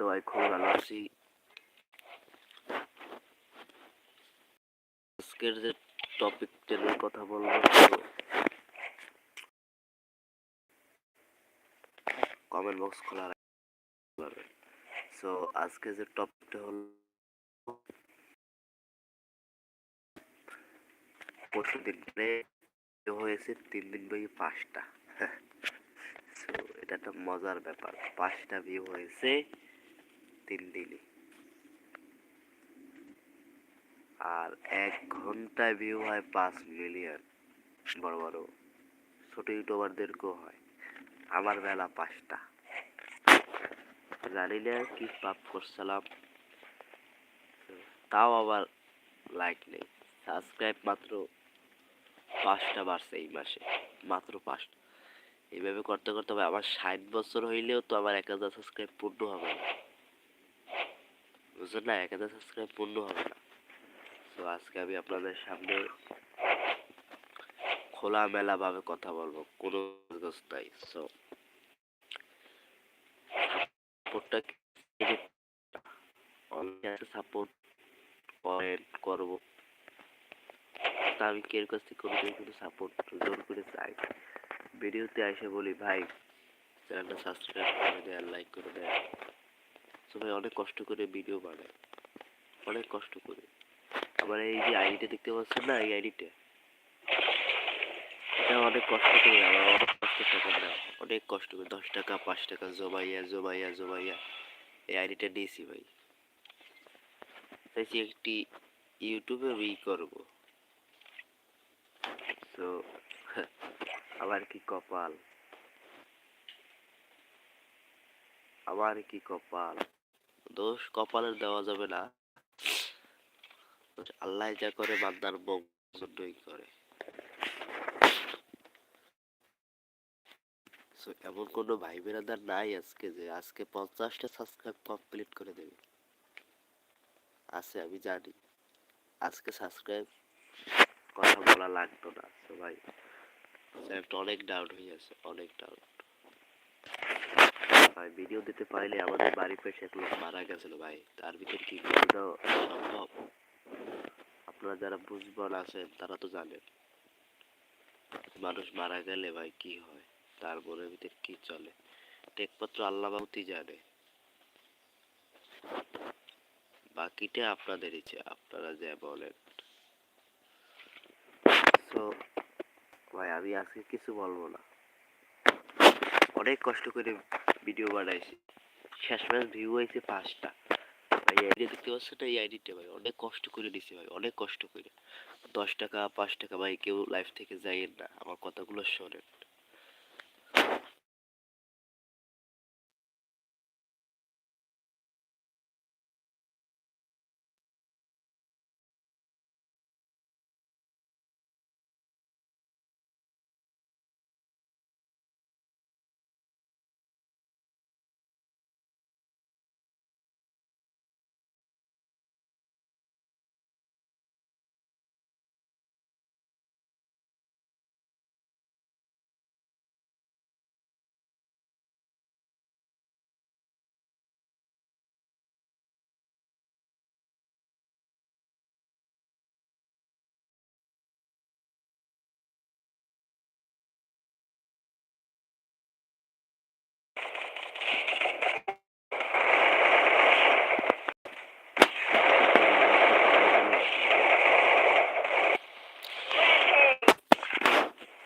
তো ভাই খুব ভালো আছি আজকের যে টপিকটা নিয়ে কথা বলব কমেন্ট বক্স খোলা রাখবে সো আজকে যে টপিকটা হলো পরশু দিন হয়েছে তিন দিন ব্যাপী পাঁচটা। সো এটা একটা মজার ব্যাপার। পাঁচটা ভিউ হয়েছে। তিন দিনে আর এক ঘন্টায় ভিউ হয় পাঁচ মিলিয়ন বড় বড়। ছোট ইউটিউবারদেরকেও হয়। আমার বেলা পাঁচটা। জানি না কি পাপ করছিলাম। তাও আবার লাইক নেই। সাবস্ক্রাইব মাত্র পাঁচটা বাড়ছে এই মাসে। মাত্র পাঁচটা এইভাবে করতে করতে হবে আমার ষাট বছর হইলেও তো আমার এক হাজার সাবস্ক্রাইব পূর্ণ হবে না। না এক হাজার সাবস্ক্রাইব পূর্ণ হবে না। তো আজকে আমি আপনাদের সামনে খোলামেলা ভাবে কথা বলব, কোনো নাই সো সাপোর্ট করেন, করব। তা আমি কের কাছ থেকে কোনো কিন্তু সাপোর্ট জোর করে চাই ভিডিওতে এসে বলি, ভাই চ্যানেলটা সাবস্ক্রাইব করে দেয় লাইক করে দেয় সবাই অনেক কষ্ট করে ভিডিও বানায়। অনেক কষ্ট করে। আমার এই যে আইডিটা দেখতে পাচ্ছেন না, এই আইডিটা এটা অনেক কষ্ট করে আমার অনেক কষ্ট টাকা অনেক কষ্ট করে, দশ টাকা, পাঁচ টাকা, জমাইয়া জমাইয়া জমাইয়া। এই আইডিটা নিয়েছি ভাই। চাইছি একটি ইউটিউবে ই করব। তো আবার কি কপাল? আবার কি কপাল? দোষ কপালের দেওয়া যাবে না। আল্লাহ যা করে, বান্দার বউ করে। এমন কোনো ভাই বেরাদার নাই আজকে যে, আজকে পঞ্চাশটা সাবস্ক্রাইব কমপ্লিট করে দেবে। আছে, আমি জানি। আজকে সাবস্ক্রাইব কথা বলা লাগতো না। ভাই অনেক ডাউন হয়ে আছে অনেক ডাউন ভাই ভিডিও দিতে পারলে আমাদের বাড়ির পাশে এক লোক মারা গেছিল ভাই। তার ভিতরে কি ভিডিও সম্ভব? আপনারা যারা বুঝবান আছেন, তারা তো জানেন। মানুষ মারা গেলে ভাই কি হয়? তার মনের ভিতরে কি চলে? একমাত্র আল্লাহ বাবুতি জানে। বাকিটা আপনাদের ইচ্ছে আপনারা যা বলেন। তো ভাই, আমি আজকে কিছু বলব না। অনেক কষ্ট করে ভিডিও বানাইছি। শেষমেশ ভিউ হয়েছে পাঁচটা। এই আইডি দেখতে পাচ্ছ না এই আইডিটা ভাই, অনেক কষ্ট করে নিছি ভাই, অনেক কষ্ট করে। দশ টাকা, পাঁচ টাকা ভাই, কেউ লাইফ থেকে যাইয়েন না, আমার কথাগুলো শোনেন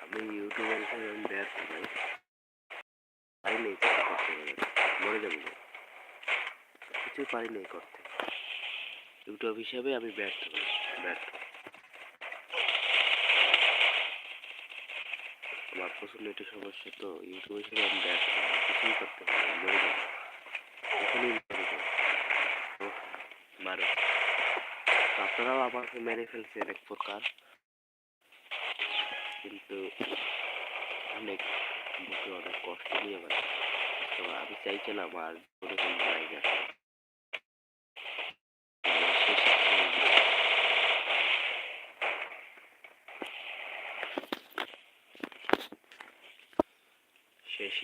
আমি ইউটিউবার হিসেবে আমি ব্যর্থ ভাই পারি নেই কিছু করতে মরে যাব ভাই। কিছুই পারি নেই করতে ইউটিউব হিসাবে আমি ব্যর্থ ব্যর্থ আমার প্রচুর নেটের সমস্যা তো ইউটিউব হিসাবে আমি ব্যর্থ কিছুই করতে পারি মরে আপনারাও আমাকে মেরে ফেলছেন এক প্রকার। কিন্তু অনেক বুকে অনেক কষ্ট তো আমি চাইছিলাম আর ওরকম জায়গা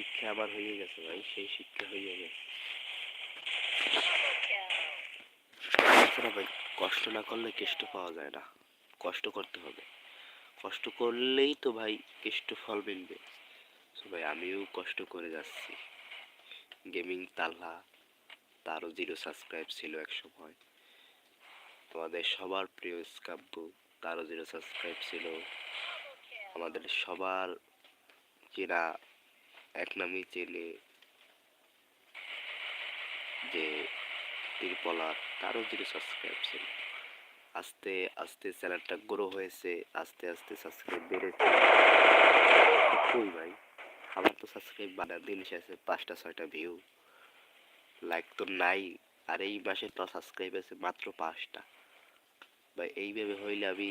শিক্ষা আবার হয়ে গেছে ভাই, সেই শিক্ষা হয়ে গেছে। ভাই, কষ্ট না করলে কেষ্ট পাওয়া যায় না। কষ্ট করতে হবে। কষ্ট করলেই তো ভাই কেষ্ট ফল মিলবে। ভাই, আমিও কষ্ট করে যাচ্ছি। গেমিং তাল্লা তারও জিরো সাবস্ক্রাইব ছিল এক সময়। তোমাদের সবার প্রিয় স্কাব্য, তারও জিরো সাবস্ক্রাইব ছিল। আমাদের সবার চেনা এক নামই চেনে যে তিরপলার তারও জিরো সাবস্ক্রাইব ছিল। আস্তে আস্তে চ্যানেলটা গ্রো হয়েছে, আস্তে আস্তে সাবস্ক্রাইব বেড়েছে। কই ভাই আমার তো সাবস্ক্রাইব বানা দিন শেষে পাঁচটা, ছয়টা ভিউ লাইক তো নাই। আর এই মাসে তো সাবস্ক্রাইব আছে মাত্র পাঁচটা। ভাই, এইভাবে হইলে আমি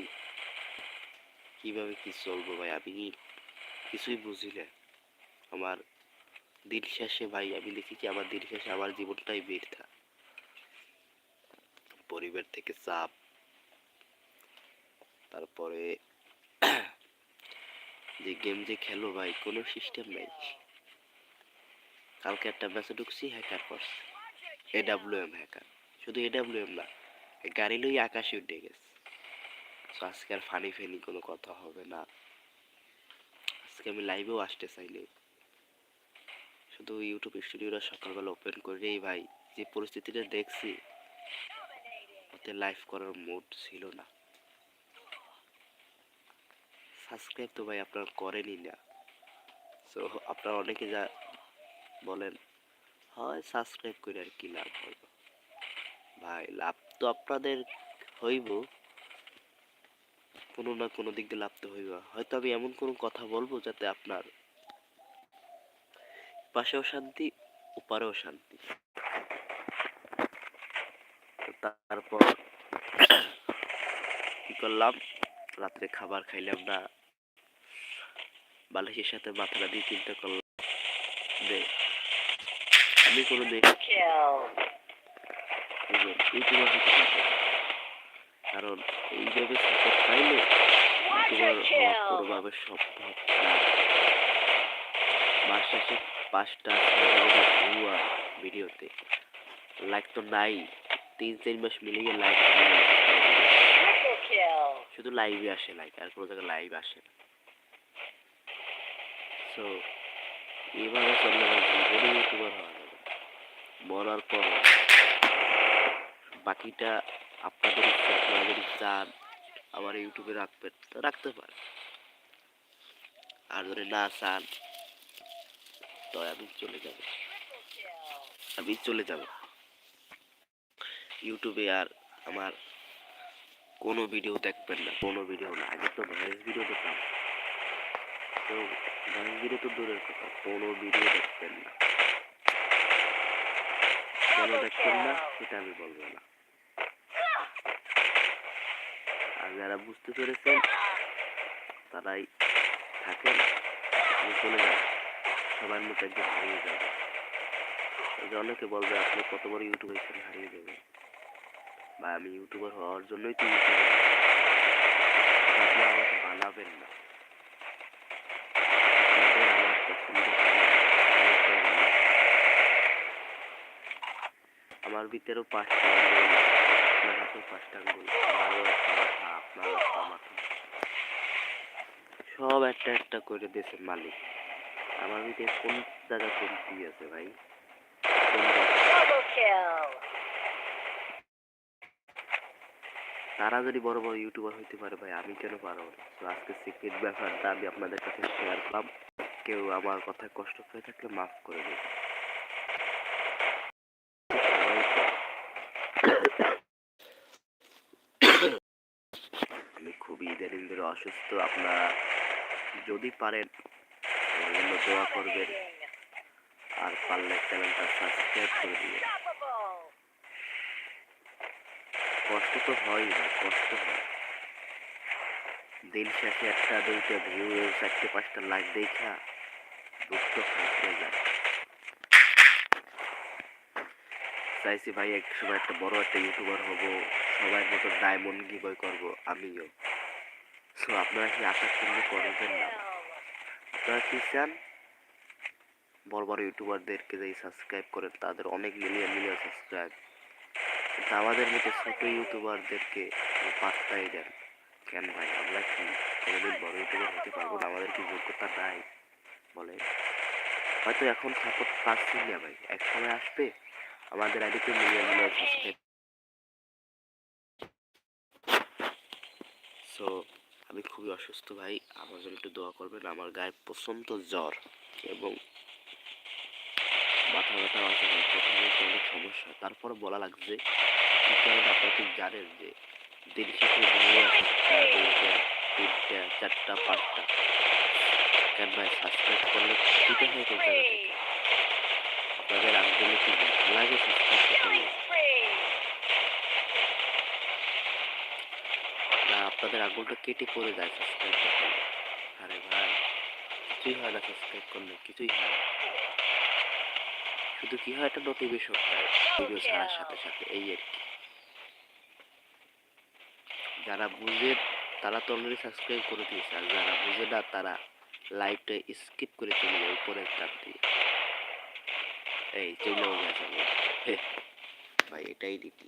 কীভাবে কি চলবো ভাই? আমি কিছুই বুঝি না। আমার দিন শেষে ভাই, আমি দেখি কি আমার দিন শেষে আমার জীবনটাই বৃথা পরিবার থেকে চাপ, তারপরে যে গেম যে খেলো ভাই, কোনো সিস্টেম নাই। কালকে একটা ম্যাচে ঢুকছি হ্যাকার করছে এডাব্লিউএম হ্যাকার শুধু এডাব্লিউএম না গাড়ি লই আকাশে উঠে গেছে। তো আজকে আর ফানি ফেনি কোনো কথা হবে না। আজকে আমি লাইভেও আসতে চাইনি। শুধু ইউটিউব স্টুডিওটা সকালবেলা ওপেন করেই ভাই, যে পরিস্থিতিটা দেখছি, ওতে লাইভ করার মুড ছিল না। সাবস্ক্রাইব তো ভাই আপনারা করেনই না। সো আপনারা অনেকে যা বলেন, হয় সাবস্ক্রাইব করে আর কি লাভ হইব ভাই, লাভ তো আপনাদের হইব, কোনো না কোনো দিক দিয়ে লাভ তো হইব। হয়তো আমি এমন কোনো কথা বলব যাতে আপনার পাশেও শান্তি, ওপারেও শান্তি। তারপর কি করলাম? রাত্রে খাবার খাইলাম না বালিশের সাথে মাথাটা দিয়ে চিন্তা করলাম যে আমি কোনো ইউটিউবার কারণ এইভাবে সাপোর্ট পাইলে হওয়া কোনোভাবে সম্ভব না মাস পাঁচটা ভিডিওতে। লাইক তো নাই। তিন চার মাস মিলিয়ে লাইক শুধু লাইভে আসে লাইক আর কোনো জায়গায় লাইভ আসে না। সো এইভাবে চললে জীবনে ইউটিউবার হওয়া যাবে। মরার পর বাকিটা আপনাদের ইচ্ছা আপনারা যদি চান আমার ইউটিউবে রাখবেন, তো রাখতে পারেন। আর যদি না চান তো আমি চলে যাব। আমি চলে যাব। ইউটিউবে আর আমার কোনো ভিডিও দেখবেন না, কোনো ভিডিও না। আগে তো ভয়েস ভিডিও দেখতাম। তো ভয়েস ভিডিও তো দূরের কথা, কোনো ভিডিও দেখবেন না। কেন দেখবেন না, সেটা আমি বলব না। আর যারা বুঝতে পেরেছেন, তারাই থাকেন, আমি চলে যাব। সবার মতো একদিন হারিয়ে যাবে। যে অনেকে বলবে, আপনি কত বড় ইউটিউবার হিসেবে হারিয়ে যাবেন? বা আমি ইউটিউবার হওয়ার জন্যই তো আমাকে বানাবেন না। আমার ভিতরেও পাঁচটা আঙ্গুল আপনার হাতেও পাঁচটা আঙ্গুল আমারও একটা মাথা, আপনারও একটা মাথা। সব একটা একটা করে দিয়েছে মালিক। আমার ভিতরে কোন জায়গা কমতি আছে ভাই? তারা যদি বড় বড় ইউটিউবার হইতে পারে ভাই, আমি কেন পারব আজকে সিক্রেট ব্যাপারটা আমি আপনাদের কাছে শেয়ার করলাম। কেউ আমার কথায় কষ্ট পেয়ে থাকলে মাফ করে দেবে আমি খুবই ইদানিং ধরে অসুস্থ, আপনারা যদি পারেন জন্য দোয়া করবেন আর পারলে চ্যানেলটা সাবস্ক্রাইব করে দিবেন কষ্ট তো হয় না, কষ্ট হয়। দিন শেষে একটা দুইটা ভিউ চারটে, পাঁচটা লাইক দেখা, দুঃখ থাকতে যায়। চাইছি ভাই, এক সময় একটা বড় একটা ইউটিউবার হব, সবার মতো ডায়মন্ড গিবয় করব, আমিও। সো আপনারা কি আশা পূর্ণ করবেন না? কি বড় বড় ইউটিউবারদেরকে যেই সাবস্ক্রাইব করেন তাদের অনেক মিলিয়ন মিলিয়ন সাবস্ক্রাইব আমাদের মতো ছোট ইউটিউবারদেরকে পাত্তাই দেন। কেন ভাই? আমরা কি কোনোদিন বড় ইউটিউবার হতে পারব না? আমাদের কি যোগ্যতা নাই? বলে। হয়তো এখন সাপোর্ট পাচ্ছি না ভাই। এক সময় আসবে, আমাদের আইডিতে মিলিয়ন মিলিয়ন সাবস্ক্রাইব সো আমি খুবই অসুস্থ ভাই, আমার জন্য একটু দোয়া করবেন। আমার গায়ে প্রচণ্ড জ্বর এবং মাথা ব্যথা আছে অনেক সমস্যা। তারপর বলা লাগছে আপনারা ঠিক জানেন যে দিন শেষে তিনটা, চারটা, পাঁচটা কেন ভাই? সাবস্ক্রাইব করলে দিতে হয় কোন আপনাদের ভালো লাগে? সাবস্ক্রাইব করলে? আপনাদের আঙুলটা কেটে পড়ে যায় সাবস্ক্রাইব করলে আরে ভাই কিছুই হয় না সাবস্ক্রাইব করলে কিছুই হয় শুধু কি হয় একটা নোটিফিকেশন পায় ভিডিও ছাড়ার সাথে সাথে এই আর কি। যারা বুঝে তারা তো অলরেডি সাবস্ক্রাইব করে দিয়েছে আর যারা বুঝে না তারা লাইভটা স্কিপ করে চলে যায় উপরে চাপ দিয়ে। এই চলেও গেছে। ভাই এটাই নীতি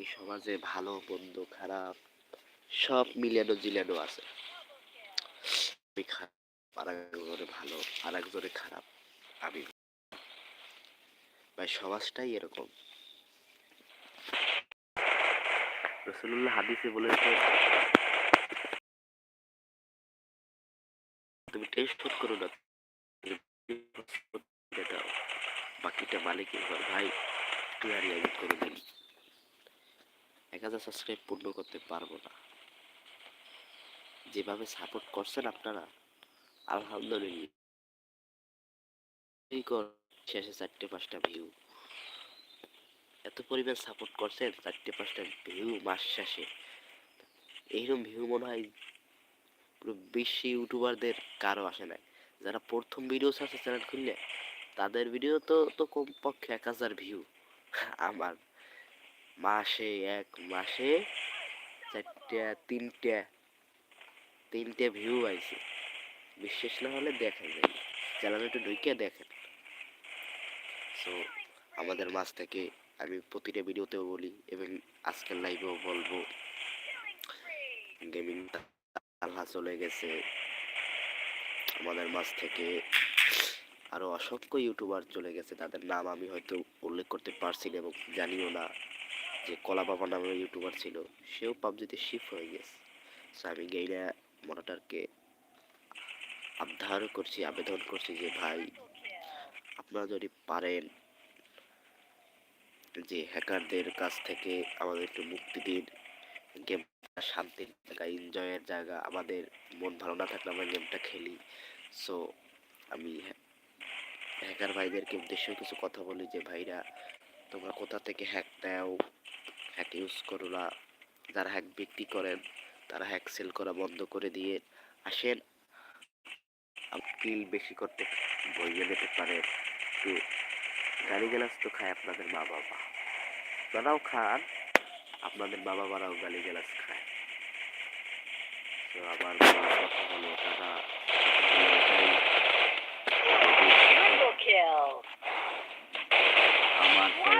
এই সমাজে ভালো, মন্দ, খারাপ, সব মিলানো জিলানো আছে। আমি খারাপ আর একজনে ভালো আর একজনে খারাপ, আমি ভাই, সমাজটাই এরকম। রসুল্লাহ হাদিসে বলেছে, তুমি টেস্ট করো না বাকিটা মালিকের ভাই তুই আর করে দিন এক হাজার সাবস্ক্রাইব পূর্ণ করতে পারব না। যেভাবে সাপোর্ট করছেন আপনারা, আলহামদুলিল্লাহ। শেষে চারটে পাঁচটা ভিউ এত পরিমাণ সাপোর্ট করছেন, চারটে পাঁচটা ভিউ মাস শেষে। এইরকম ভিউ মনে হয় পুরো বিশ্ব ইউটিউবারদের কারও আসে নাই। যারা প্রথম ভিডিও আছে চ্যানেল খুললে, তাদের ভিডিও তো তো কমপক্ষে এক হাজার ভিউ আমার মাসে এক, মাসে চারটা, তিনটা, তিনটে ভিউ আইছে বিশ্বাস না হলে দেখেন চ্যানেলে একটু ঢুকে দেখেন। সো আমাদের মাছ থেকে আমি প্রতিটা ভিডিওতেও বলি এবং আজকের লাইভেও বলব গেমিং আল্লাহ চলে গেছে। আমাদের মাছ থেকে আরও অসংখ্য ইউটিউবার চলে গেছে। তাদের নাম আমি হয়তো উল্লেখ করতে পারছি না এবং জানিও না। যে কলা বাবা নামে ইউটিউবার ছিল, সেও পাবজিতে শিফট হয়ে গেছে। সো আমি গেইনা মনিটরকে আবধার করছি, আবেদন করছি যে, ভাই, আপনারা যদি পারেন যে হ্যাকারদের কাছ থেকে আমাদের একটু মুক্তি দিন গেম শান্তির জায়গা এনজয়ের জায়গা, আমাদের মন ভালো না থাকলে আমরা গেমটা খেলি। সো আমি হ্যাকার ভাইদেরকে উদ্দেশ্যে কিছু কথা বলি যে, ভাইরা, তোমরা কোথা থেকে হ্যাক নাও হ্যাক ইউজ করো না। যারা হ্যাক বিক্রি করেন তারা হ্যাক সেল করা বন্ধ করে দিয়ে আসেন। কিল বেশি করতে বইয়ে নিতে পারেন একটু গাড়ি গেলাস তো খায় আপনাদের মা বাবা তারাও খান, আপনাদের বাবা মারাও গালি গালাজ খায়। তো আমার কথা হলো তারা কথা হলো এটাই, Triple kill. আমার চ্যানেলে Quadra kill.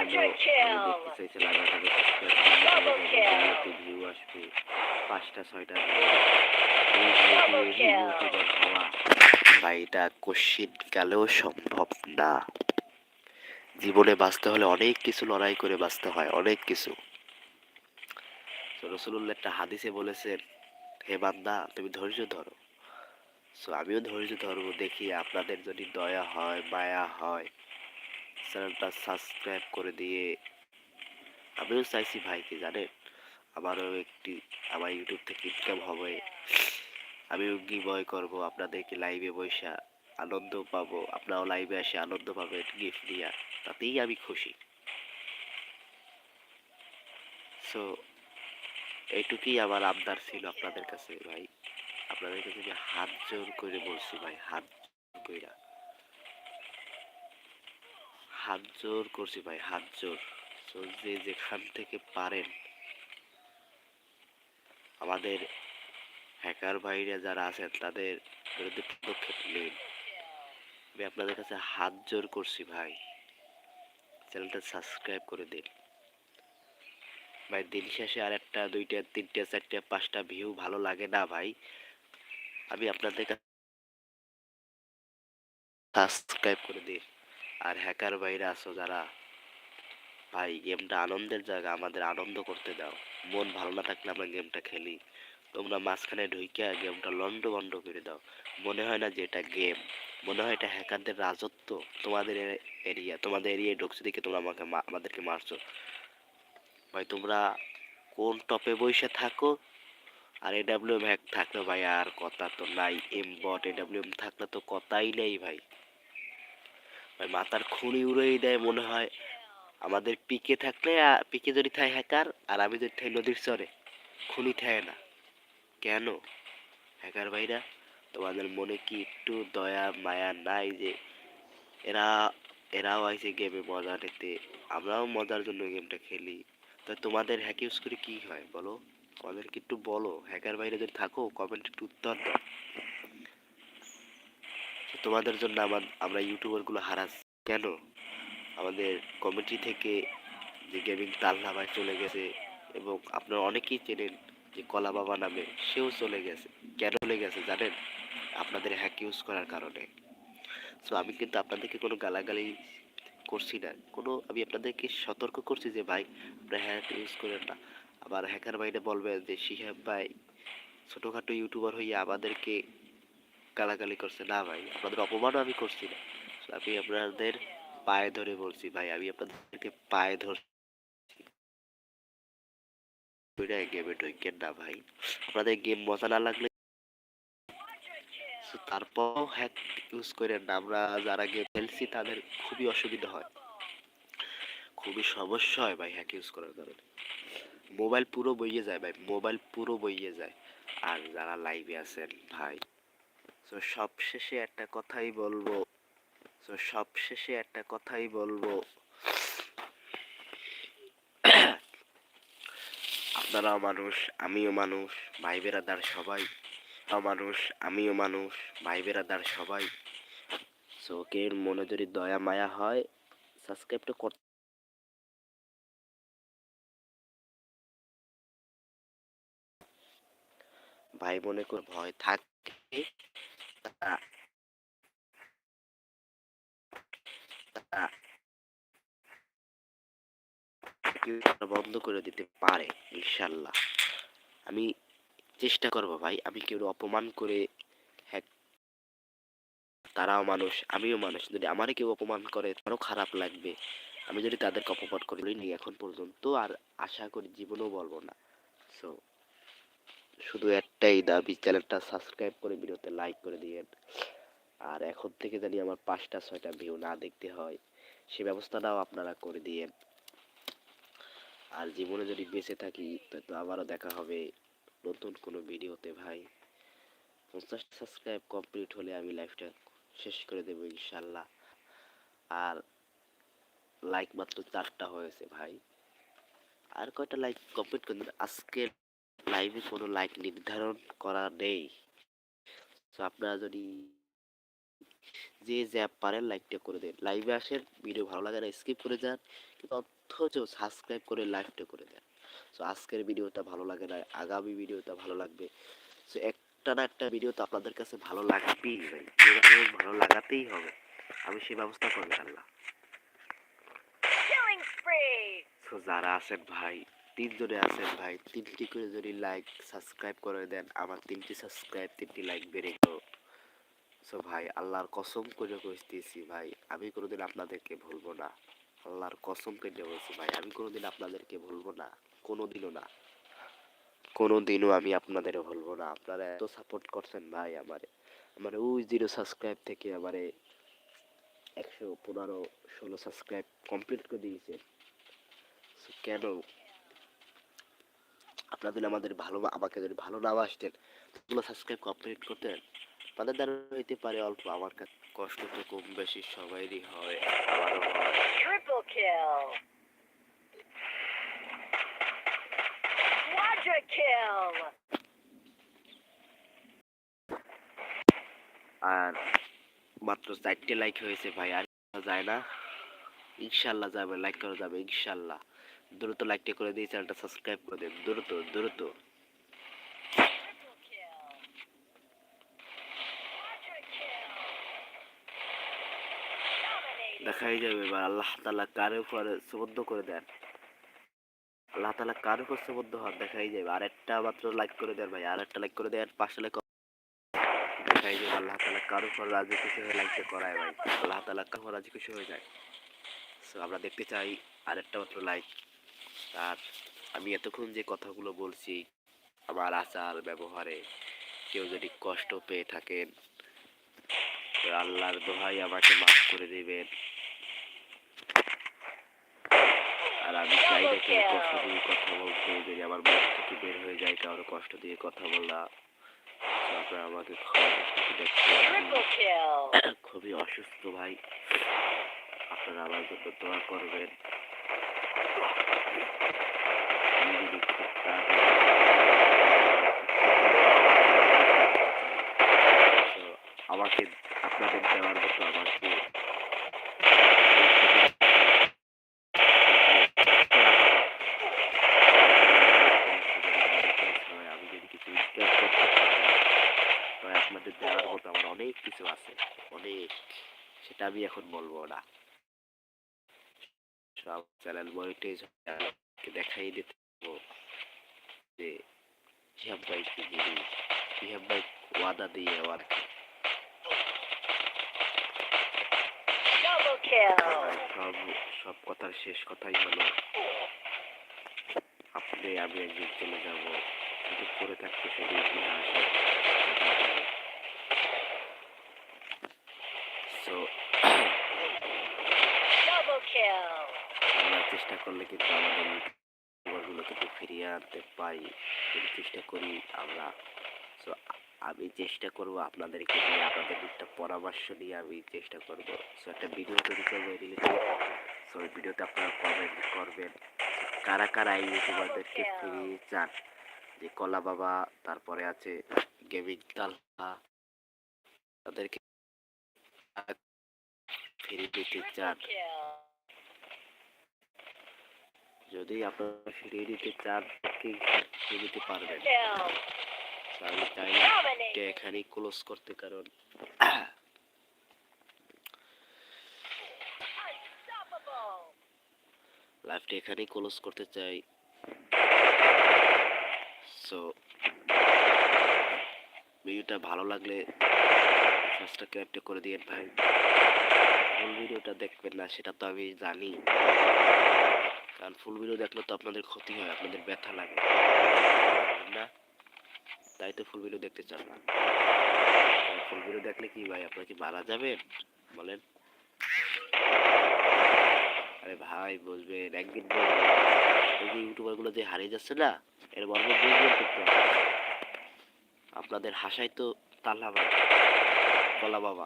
দেখতে ভিউ আসবে। পাঁচটা ছয়টা হওয়া এটা কোশ্চিন কালেও সম্ভব না। জীবনে বাঁচতে হলে অনেক কিছু লড়াই করে বাঁচতে হয় অনেক কিছু। রসুল্লাহ একটা হাদিসে বলেছেন হে বান্দা তুমি ধৈর্য ধরো। সো আমিও ধৈর্য ধরবো দেখি আপনাদের যদি দয়া হয় মায়া হয় চ্যানেলটা সাবস্ক্রাইব করে দিয়ে আমিও চাইছি ভাইকে, জানেন? আমারও একটি, আমার ইউটিউব থেকে ইনকাম হবে। আমিও গিভওয়ে করব? আপনাদেরকে লাইভে বৈশা আনন্দ পাবো। আপনারাও লাইভে এসে আনন্দ পাবেন গিফট দিয়া তাতেই আমি খুশি। সো এইটুকুই আমার আবদার ছিল আপনাদের কাছে ভাই। আপনাদের কাছে হাত জোর করে বলছি ভাই, হাত জোর কইরা। হাত জোর করছি ভাই, হাত জোর। তো যে যেখান থেকে পারেন। আমাদের হ্যাকার ভাইরা যারা আছেন, তাদের বিরুদ্ধে পদক্ষেপ নিন। আমি আপনাদের কাছে হাত জোর করছি ভাই। চ্যানেলটা সাবস্ক্রাইব করে দিন। ভাই, দিন শেষে আর একটা, দুইটা, তিনটা, চারটা, পাঁচটা ভিউ ভালো লাগে না ভাই। আমি আপনাদের কাছে সাবস্ক্রাইব করে দিন। আর হ্যাকার বাইরে আসো যারা, ভাই গেমটা আনন্দের জায়গা, আমাদের আনন্দ করতে দাও। মন ভালো না থাকলে আমরা গেমটা খেলি। তোমরা মাঝখানে ঢুইকে গেমটা লন্ড বন্ড করে দাও। মনে হয় না যে এটা গেম মনে হয় এটা হ্যাকারদের রাজত্ব। তোমাদের এরিয়া তোমাদের এরিয়ায় ঢুকছে দেখে তোমরা আমাকে আমাদেরকে মারছো। ভাই, তোমরা কোন টপে বসে থাকো? আর এডাব্লিউএম হ্যাক থাকলে ভাই আর কথা তো নাই। এম বট এডাব্লিউএম থাকলে তো কথাই নেই ভাই। মাথার খুনি উড়েই দেয় মনে হয়। আমাদের পিকে থাকলে, পিকে যদি থাকে হ্যাকার, আর আমি যদি থাই নদীর চরে, খুনি থাকে না। কেন? হ্যাকার ভাইরা, তোমাদের মনে কি একটু দয়া, মায়া নাই যে এরা, এরাও আইছে গেমে মজা নিতে? আমরাও মজার জন্য গেমটা খেলি। তো তোমাদের হ্যাক ইউজ করে কি হয় বলো? আমাদেরকে একটু বলো। হ্যাকার বাইরে যদি থাকো কমেন্ট একটু উত্তর দাও। তোমাদের জন্য আমার, আমরা ইউটিউবারগুলো হারাস। কেন? আমাদের কমিটি থেকে যে গেমিং তাল্লা ভাই চলে গেছে এবং আপনারা অনেকেই চেনেন যে কলা বাবা নামে, সেও চলে গেছে। কেন চলে গেছে জানেন? আপনাদের হ্যাক ইউজ করার কারণে। সো আমি কিন্তু আপনাদেরকে কোনো গালাগালি করছি না। কোনো, আমি আপনাদেরকে সতর্ক করছি যে, ভাই, আপনারা হ্যাক ইউজ করেন না। আবার হ্যাকার ভাইরা বলবেন যে, শিহাব ভাই, ছোটোখাটো ইউটিউবার হইয়া আমাদেরকে গালাগালি করছে না ভাই আপনাদের অপমানও আমি করছি না। আমি আপনাদের পায়ে ধরে বলছি ভাই আমি আপনাদেরকে পায়ে ধরছি। গেমে ঢুকেন না ভাই। আপনাদের গেম মজা না লাগলে So, তারপরও হ্যাক ইউজ করেন না আমরা যারা গেম খেলছি তাদের খুবই অসুবিধা হয়। খুবই সমস্যা হয় ভাই হ্যাক ইউজ করার কারণে। মোবাইল পুরো বইয়ে যায় ভাই মোবাইল পুরো বইয়ে যায়। আর যারা লাইভে আছেন ভাই তো সব শেষে একটা কথাই বলব। তো সব শেষে একটা কথাই বলব। আপনারাও মানুষ, আমিও মানুষ, ভাই বেরাদার সবাই। মানুষ, আমিও মানুষ, ভাই বেরাদার সবাই। সো কে মনে যদি দয়া, মায়া হয় সাবস্ক্রাইবটা কর ভাই মনে করে ভয় থাকে। বন্ধ করে দিতে পারে, ইনশাল্লাহ। আমি চেষ্টা করব ভাই, আমি কেউ অপমান করে তারাও মানুষ, আমিও মানুষ। যদি আমারে কেউ অপমান করে, তারও খারাপ লাগবে। আমি যদি তাদেরকে অপমান করি নি এখন পর্যন্ত, আর আশা করি জীবনেও বলব না। সো শুধু একটাই দাবি, চ্যানেলটা সাবস্ক্রাইব করে ভিডিওতে লাইক করে দিয়েন। আর এখন থেকে জানি আমার পাঁচটা, ছয়টা ভিউ না দেখতে হয়, সে ব্যবস্থাটাও আপনারা করে দিয়েন। আর জীবনে যদি বেঁচে থাকি, তো আবারও দেখা হবে নতুন কোনো ভিডিওতে ভাই। পঞ্চাশ সাবস্ক্রাইব কমপ্লিট হলে আমি লাইফটা শেষ করে দেবো ইনশাল্লাহ। আর লাইক মাত্র চারটা হয়েছে ভাই। আর কয়টা লাইক কমপ্লিট করে দেবেন আজকে লাইভে কোনো লাইক নির্ধারণ করা নেই। তো আপনারা যদি যে যা পারেন লাইকটা করে দেন। লাইভে আসেন ভিডিও ভালো লাগে না স্কিপ করে যান কিন্তু অথচ সাবস্ক্রাইব করে লাইভটা করে দেন। সো আজকের ভিডিওটা ভালো লাগে না আগামী ভিডিওটা ভালো লাগবে। সো একটা না একটা ভিডিও তো আপনাদের কাছে ভালো লাগবেই। ভালো লাগাতেই হবে। আমি সেই ব্যবস্থা করব আল্লাহ! সো যারা আছেন ভাই তিনজনে আছেন ভাই, তিনটি করে যদি লাইক সাবস্ক্রাইব করে দেন, আমার তিনটি সাবস্ক্রাইব তিনটি লাইক বেড়ে গেল। সো ভাই, আল্লাহর কসম করে কইতেছি ভাই, আমি কোনোদিন আপনাদেরকে ভুলবো না। আল্লাহর কসম কেটে বলছি ভাই, আমি কোনোদিন আপনাদেরকে ভুলবো না, কোনোদিনও না। কোনোদিনও আমি আপনাদের ভুলবো না। আপনারা এত সাপোর্ট করছেন ভাই আমারে। আমার ওই জিরো সাবস্ক্রাইব থেকে আমারে একশো পনেরো, ষোলো সাবস্ক্রাইব কমপ্লিট করে দিয়েছে কেন আপনারা যদি আমাদের ভালো আমাকে যদি ভালো না বাসতেন ওগুলো সাবস্ক্রাইব কমপ্লিট করতেন তাদের দ্বারা হইতে পারে অল্প আমার কাছে কষ্ট তো কম বেশি সবাইরই হয় আমারও হয়! আর মাত্র চারটে লাইক হয়েছে ভাই আর যায় না। ইনশাল্লাহ যাবে লাইক করা যাবে ইনশাল্লাহ। দ্রুত লাইকটা করে দিয়ে চ্যানেলটা সাবস্ক্রাইব করে দেন। দ্রুত দ্রুত. দেখাই যাবে এবার। আল্লাহ তালা কার উপরে সুবদ্ধ করে দেন। আল্লাহ তালা কার উপর সুবদ্ধ হন? দেখাই যাবে। আর একটা মাত্র লাইক করে দেন ভাই। আর একটা লাইক করে দেন। পাশে লাইক দেখাই যাবে আল্লাহ তালা কার উপর রাজি খুশি হয়ে লাইকটা করায় ভাই। আল্লাহ তালা কার উপর রাজি খুশি হয়ে যায়। সো আমরা দেখতে চাই আর একটা মাত্র লাইক আর আমি এতক্ষণ যে কথাগুলো বলছি আমার আচার ব্যবহারে কেউ যদি কষ্ট পেয়ে থাকেন আল্লাহর দোহাই আমাকে মাফ করে দিবেন। আর আমি চাই না কেউ কষ্ট দিয়ে কথা বলতে যদি আমার মুখ থেকে বের হয়ে যায় কারও কষ্ট দিয়ে কথা বলা আপনারা আমাকে. খুবই অসুস্থ ভাই আপনারা আমার জন্য দোয়া করবেন আমি যদি খুব তাড়াতাড়ি So, আমাকে আপনাদের দেওয়ার মতো আমাকে আমি যদি কিছু করতে আপনাদের দেওয়ার আমার অনেক কিছু আছে, অনেক। সেটা আমি এখন বলব না। সব চ্যানেল দেখাই দিতে যে ওয়াদা দিয়ে আর সব সব কথার শেষ কথাই হলো, আপনি, আমি একদিন চলে যাব। কিন্তু পরে থাকতে শুধু ইতিহাস সো আমরা চেষ্টা করলে কিন্তু আমাদের ফিরিয়ে আনতে পারি। চেষ্টা করি আমরা। সো আমি চেষ্টা করব আপনাদেরকে নিয়ে আপনাদের একটা পরামর্শ নিয়ে আমি চেষ্টা করব। সো একটা ভিডিও তৈরি করব রিলেটেড সো ওই ভিডিওতে আপনারা কমেন্ট করবেন কারা কারা এই ইউটিউবারদেরকে ফিরিয়ে চান। যে কলা বাবা তারপরে আছে গেমিং তালহা তাদেরকে ফিরিয়ে দিতে চান। যদি আপনারা ফিরিয়ে দিতে চান কি দিতে পারবেন। আমি Dominating. এখানেই ক্লোজ করতে কারণ. লাইফটা এখানেই ক্লোজ করতে চাই সো ভিডিওটা ভালো লাগলে সাবস্ক্রাইবটা করে দিয়েন ভাই ফুল ভিডিওটা দেখবেন না সেটা তো আমি জানি কারণ ফুল ভিডিও দেখলে তো আপনাদের ক্ষতি হয় আপনাদের ব্যথা লাগে তাই তো ফুল ভিডিও দেখতে চান না। ফুল ভিডিও দেখলে কি ভাই, আপনার কি মারা যাবেন বলেন। আরে ভাই, বুঝবেন, একদিন এই যে ইউটিউবারগুলো যে হারিয়ে যাচ্ছে না, এর মর্ম বুঝবেন আপনারা। আপনাদের হাসাই তো তাল্লা ভাই কলা বাবা।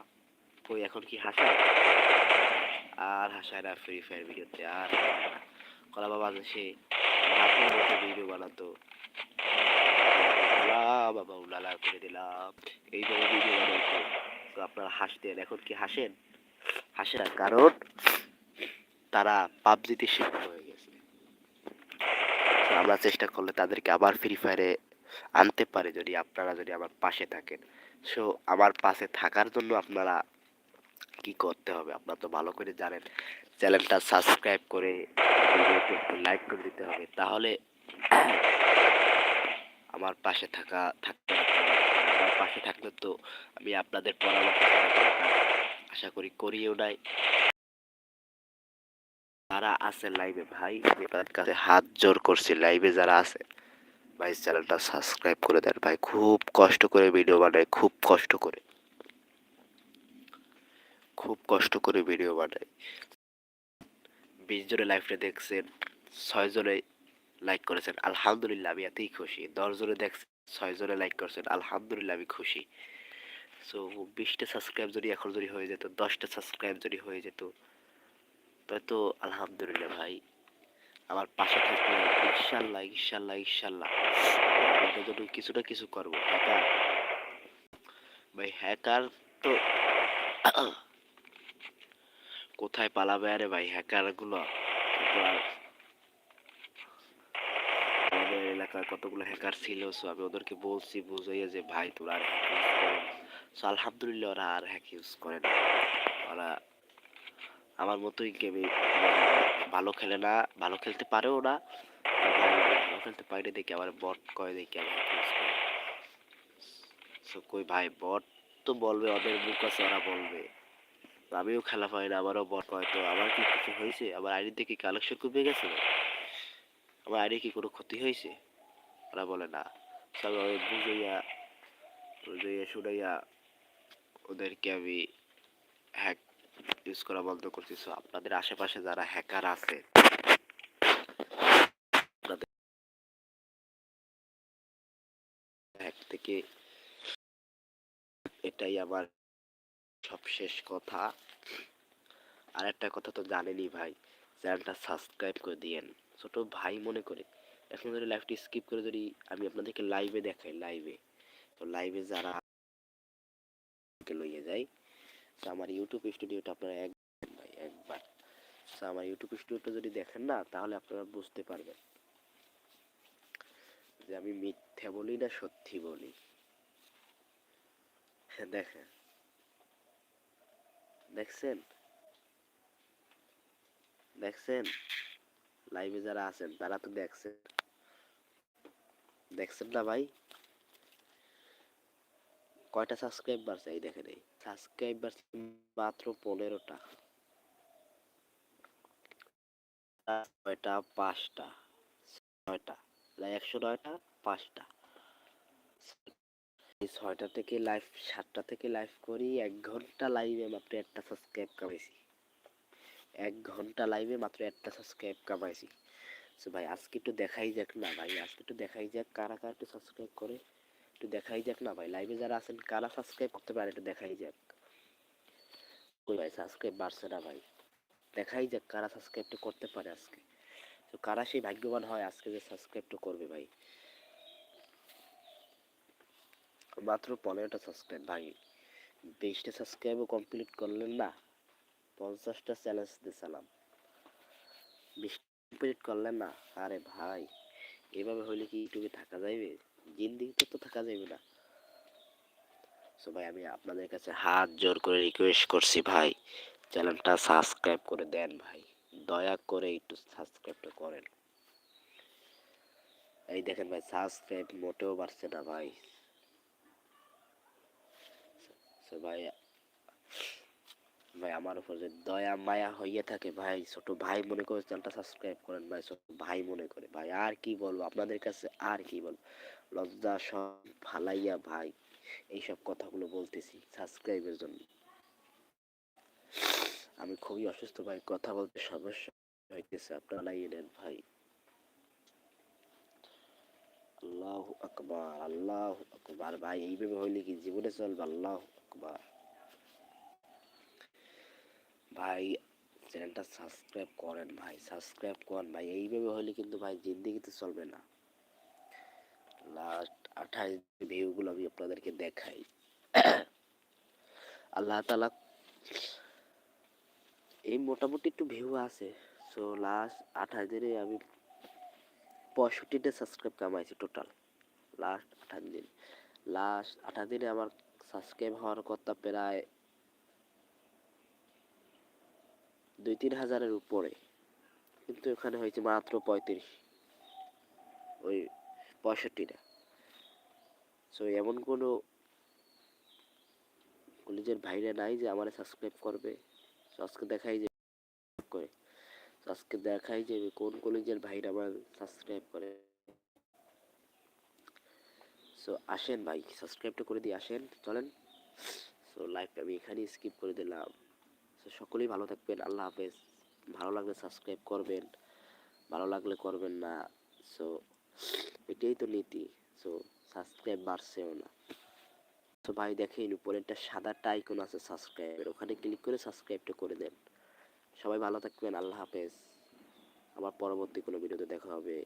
কই, এখন কি হাসায় আর হাসায় না ফ্রি ফায়ার ভিডিওতে, আর কলা বাবা সে ভিডিও বানাতো। বাবা, উলালা করে দিলাম। এইভাবে ভিডিও বানাইতো তো আপনারা হাসতেন, এখন কি হাসেন? হাসে না, কারণ তারা পাবজিতে শিফট হয়ে গেছে। আমরা চেষ্টা করলে তাদেরকে আবার ফ্রি ফায়ারে আনতে পারে, যদি আপনারা যদি আমার পাশে থাকেন। সো আমার পাশে থাকার জন্য আপনারা কি করতে হবে? আপনারা তো ভালো করে জানেন, চ্যানেলটা সাবস্ক্রাইব করে লাইক করে দিতে হবে। তাহলে আমার পাশে থাকা, থাকতে আমার পাশে থাকলে তো আমি আপনাদের পরামর্শ আশা করি করিও নাই। যারা আছে লাইভে ভাই, আমি তাদের কাছে হাত জোর করছি। লাইভে যারা আছে, ভাই চ্যানেলটা সাবস্ক্রাইব করে দেন। ভাই, খুব কষ্ট করে ভিডিও বানায়, খুব কষ্ট করে। খুব কষ্ট করে ভিডিও বানায়। বিশ জনে লাইভটা দেখছেন, ছয় জনে লাইক করেছেন, আলহামদুলিল্লাহ আমি এতেই খুশি। দশ জনে দেখছেন, ছয় জনে লাইক করেছেন, আলহামদুলিল্লাহ আমি খুশি। সো বিশটা সাবস্ক্রাইব যদি এখন যদি হয়ে যেত, দশটা সাবস্ক্রাইব যদি হয়ে যেত তো আলহামদুলিল্লাহ ভাই, আমার পাশে থাকলে ইনশাল্লাহ ইনশাল্লাহ ইনশাল্লাহ। আপনাদের জন্য কিছু করব, হ্যাকার। ভাই, হ্যাকার তো কোথায় পালাবে আরে ভাই হ্যাকারগুলো আর আমাদের কতগুলো হ্যাকার ছিল সো আমি ওদেরকে বলছি, বুঝাইয়া যে, ভাই, তোরা আর সো আলহামদুলিল্লাহ, ওরা আর হ্যাক ইউজ করে না। ওরা আমার মতোই গেমে ভালো খেলে না, ভালো খেলতে পারেও না, ভালো খেলতে পারে দেখে আবার বট কয় দেখে আবার সো কই ভাই বট তো বলবে, ওদের মুখ আছে, ওরা বলবে। আমিও খেলা পাই না, আমারও বট কয়। তো আমার কি কিছু হয়েছে? আমার আইডি থেকে কালেকশন কমে গেছে? আমার আইডি কি কোনো ক্ষতি হয়েছে? ওরা বলে না। সব আমি বুঝাইয়া বুঝাইয়া শুনাইয়া ওদেরকে আমি হ্যাক ইউজ করা বন্ধ করছি। সো আপনাদের আশেপাশে যারা হ্যাকার আছে হ্যাক থেকে এটাই আমার সবশেষ কথা। আর একটা কথা তো জানেনই ভাই, চ্যানেলটা সাবস্ক্রাইব করে দিয়েন। ছোট ভাই মনে করে এখন যদি লাইভটি স্কিপ করে যদি আমি আপনাদেরকে লাইভে দেখাই লাইভে তো লাইভে যারা লইয়ে যাই তো আমার ইউটিউব স্টুডিওটা আপনারা এক ভাই একবার তো আমার ইউটিউব স্টুডিওটা যদি দেখেন না, তাহলে আপনারা বুঝতে পারবেন। যে আমি মিথ্যা বলি না সত্যি বলি? হ্যাঁ দেখেন। দেখছেন? দেখছেন? লাইভে যারা আছেন, তারা তো দেখছেন। দেখছেন না ভাই? কয়টা সাবস্ক্রাইব বাড়ছে দেখেন এই সাবস্ক্রাইব মাত্র পনেরোটা। ছয়টা, পাঁচটা, ছয়টা একশো নয়টা, পাঁচটা। ছয়টা থেকে লাইভ সাতটা থেকে লাইভ করি, এক ঘণ্টা লাইভে মাত্র একটা সাবস্ক্রাইব কামাইছি। এক ঘণ্টা লাইভে মাত্র একটা সাবস্ক্রাইব কামাইছি। ভাই, আজকে একটু দেখাই যাক না ভাই, আজকে একটু দেখাই যাক কারা কারা একটু সাবস্ক্রাইব করে, একটু দেখাই যাক না ভাই লাইভে যারা আছেন কারা সাবস্ক্রাইব করতে পারে একটু দেখাই যাক। ওই ভাই সাবস্ক্রাইব বাড়ছে না ভাই, দেখাই যাক কারা সাবস্ক্রাইবটা করতে পারে আজকে। তো কারা সেই ভাগ্যবান হয় আজকে যে সাবস্ক্রাইবটা করবে ভাই? মাত্র পনেরোটা সাবস্ক্রাইব ভাই, বিশটা সাবস্ক্রাইবও কমপ্লিট করলেন না, পঞ্চাশটা চ্যালেঞ্জ দিয়েছিলাম। বিশ কমপ্লিট করলেন না। আরে ভাই, এভাবে হইলে কি ইউটিউবে থাকা যাইবে? জিন্দিগিতে তো থাকা যাইবে না। সো ভাই, আমি আপনাদের কাছে হাত জোর করে রিকোয়েস্ট করছি ভাই চ্যানেলটা সাবস্ক্রাইব করে দেন ভাই। দয়া করে একটু সাবস্ক্রাইবটা করেন। এই দেখেন ভাই সাবস্ক্রাইব মোটেও বাড়ছে না ভাই। ভাই ভাই, আমার উপর যে দয়া, মায়া হইয়া থাকে ভাই, ছোট ভাই মনে করে চ্যানেলটা সাবস্ক্রাইব করেন ভাই, ছোট ভাই মনে করে। ভাই, আর কি বলব? আপনাদের কাছে আর কি বলব? লজ্জা সব ফালাইয়া ভাই, এইসব কথাগুলো বলতেছি সাবস্ক্রাইবের জন্য। আমি খুবই অসুস্থ ভাই, কথা বলতে সমস্যা হইতেছে, আপনারা লাগিয়ে নেন ভাই। আল্লাহ আকবার আল্লাহ আকবার। ভাই, এইভাবে হইলে কি জীবনে চলবে? আল্লাহ আকবার। ভাই, চ্যানেলটা সাবস্ক্রাইব করেন ভাই, সাবস্ক্রাইব করেন ভাই। এইভাবে হলে কিন্তু ভাই জিন্দিগিতে চলবে না। লাস্ট আঠাশ ভিউগুলো আমি আপনাদেরকে দেখাই। আল্লাহ তালা এই মোটামুটি একটু ভিউ আছে। সো লাস্ট আঠাশ দিনে আমি পঁয়ষট্টিটা সাবস্ক্রাইব কামাইছি টোটাল লাস্ট আঠাশ দিন। লাস্ট আঠাশ দিনে আমার সাবস্ক্রাইব হওয়ার কথা প্রায় দুই তিন হাজারের উপরে। কিন্তু এখানে হয়েছে মাত্র পঁয়ত্রিশ। ওই পঁয়ষট্টিটা। সো এমন কোনো কলেজের ভাইরা নাই যে আমার সাবস্ক্রাইব করবে। আজকে দেখাই যে করে। আজকে দেখাই যে কোন কলেজের ভাইরা আমার সাবস্ক্রাইব করে। সো আসেন ভাই সাবস্ক্রাইবটা করে দিয়ে আসেন। চলেন। সো লাইভটা আমি এখানেই স্কিপ করে দিলাম। সকলেই ভালো থাকবেন, আল্লাহ হাফেজ। ভালো লাগলে সাবস্ক্রাইব করবেন, ভালো লাগলে করবেন না, সো এটাই তো নীতি, সো সাবস্ক্রাইব বাড়ছেও না। তো ভাই দেখেন, উপরে একটা সাদা টাইকন আছে সাবস্ক্রাইবের ওখানে ক্লিক করে সাবস্ক্রাইবটা করে দেন। সবাই ভালো থাকবেন, আল্লাহ হাফেজ। আবার পরবর্তী কোনো ভিডিওতে দেখা হবে।